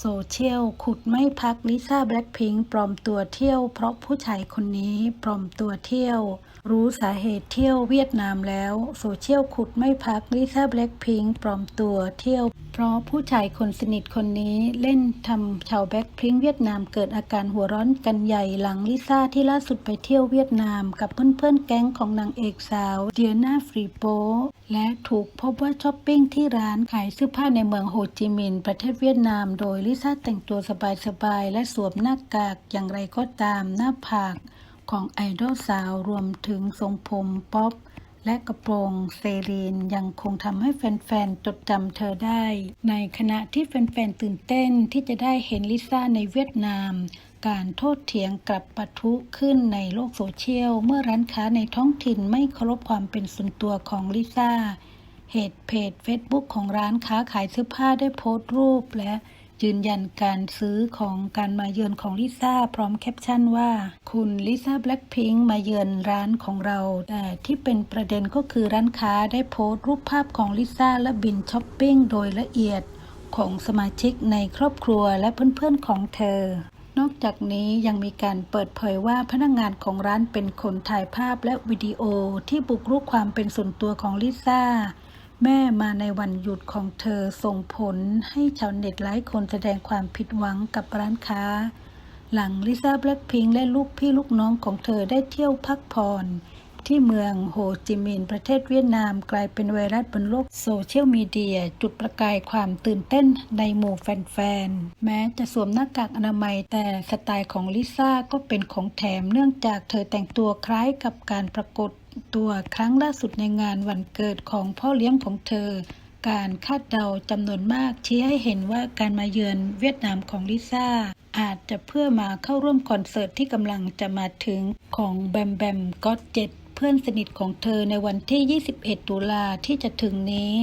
โซเชียลขุดไม่พักลิซ่าแบล็คพิงค์ปลอมตัวเที่ยว เพราะผู้ชายคนนี้ปลอมตัวเที่ยว รู้สาเหตุเที่ยวเวียดนามแล้ว โซเชียลขุดไม่พักลิซ่าแบล็คพิงค์ปลอมตัวเที่ยว เพราะผู้ชายคนสนิทคนนี้เล่นทำชาวแบ็คพริ้งเวียดนามเกิดอาการหัวร้อนกันใหญ่หลังลิซ่าที่ล่าสุดไปเที่ยวเวียดนามกับเพื่อนๆแก๊งของนางเอกสาวเดียนาฟรีโปและถูกพบว่าช้อปปิ้งที่ร้านขายเสื้อผ้าในเมืองโฮจิมินห์ประเทศเวียดนาม โดยลิซ่าแต่งตัวสบายๆและสวมหน้ากากอย่างไรก็ตามหน้าผากของไอดอลสาวรวมถึงทรงผมป๊อป และกระโปรงเซรีนยังคงทำให้แฟนๆ จดจำเธอได้ ในขณะที่แฟนๆ ตื่นเต้นที่จะได้เห็นลิซ่าในเวียดนาม การโทษเถียงกลับปะทุขึ้นในโลกโซเชียล เมื่อร้านค้าในท้องถิ่นไม่เคารพความเป็นส่วนตัวของลิซ่า เหตุเพจ Facebook ของร้านค้าขายเสื้อผ้าได้โพสต์รูปและ ยืนยันการซื้อของการมาเยือนของลิซ่าพร้อมแคปชั่นว่า คุณลิซ่าแบล็คพิงค์มาเยือนร้านของเรา แต่ที่เป็นประเด็นก็คือร้านค้าได้โพสต์รูปภาพของลิซ่าและบินช้อปปิ้งโดยละเอียดของสมาชิกในครอบครัวและเพื่อนๆของเธอ นอกจากนี้ยังมีการเปิดเผยว่าพนักงานของร้านเป็นคนถ่ายภาพและวิดีโอที่บุกรุกความเป็นส่วนตัวของลิซ่า แม่มาในวันหยุดของเธอส่งผลให้ชาวเน็ตหลายคนแสดงความผิดหวังกับร้านค้า หลังลิซ่าแบล็คพิงและลูกพี่ลูกน้องของเธอได้เที่ยวพักผ่อน ที่เมืองโฮจิมินห์ประเทศเวียดนามกลายเป็นไวรัสบนโลกโซเชียลมีเดีย จุดประกายความตื่นเต้นในหมู่แฟนๆ แม้จะสวมหน้ากากอนามัยแต่สไตล์ของลิซ่าก็เป็นของแถมเนื่องจากเธอแต่งตัวคล้ายกับการปรากฏตัวครั้งล่าสุดในงานวันเกิดของพ่อเลี้ยงของเธอ การคาดเดาจำนวนมากชี้ให้เห็นว่าการมาเยือนเวียดนามของลิซ่าอาจจะเพื่อมาเข้าร่วมคอนเสิร์ตที่กำลังจะมาถึงของแบมแบมก็เจ็ต เพื่อนสนิทของเธอในวันที่ 21 ตุลาที่จะถึงนี้